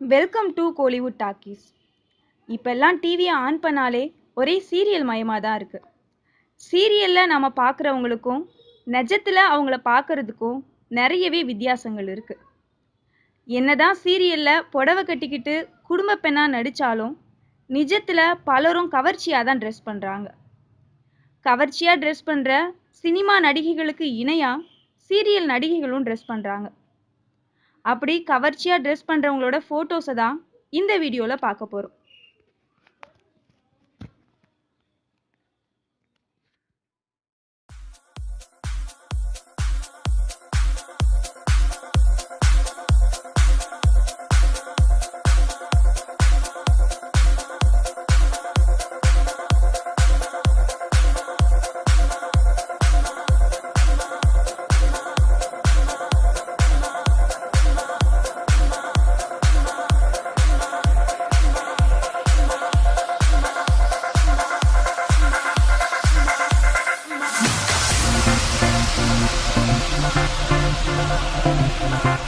Welcome to Kollywood talkies இப்போல்லாம் டிவியை on பண்ணாலே ஒரே சீரியல் மயமாக தான் இருக்குது சீரியலில் நம்ம பார்க்குறவங்களுக்கும் நிஜத்தில் அவங்கள பார்க்குறதுக்கும் நிறையவே வித்தியாசங்கள் இருக்குது என்னதான் சீரியலில் புடவை கட்டிக்கிட்டு குடும்ப பெண்ணாக நடித்தாலும் நிஜத்தில் பலரும் கவர்ச்சியாக தான் ட்ரெஸ் பண்ணுறாங்க கவர்ச்சியாக ட்ரெஸ் பண்ணுற சினிமா நடிகைகளுக்கு இணையாக சீரியல் நடிகைகளும் ட்ரெஸ் பண்ணுறாங்க அப்படி கவர்ச்சியாக ட்ரெஸ் பண்ணுறவங்களோட ஃபோட்டோஸை தான் இந்த வீடியோவில் பார்க்க போகிறோம் Thank you.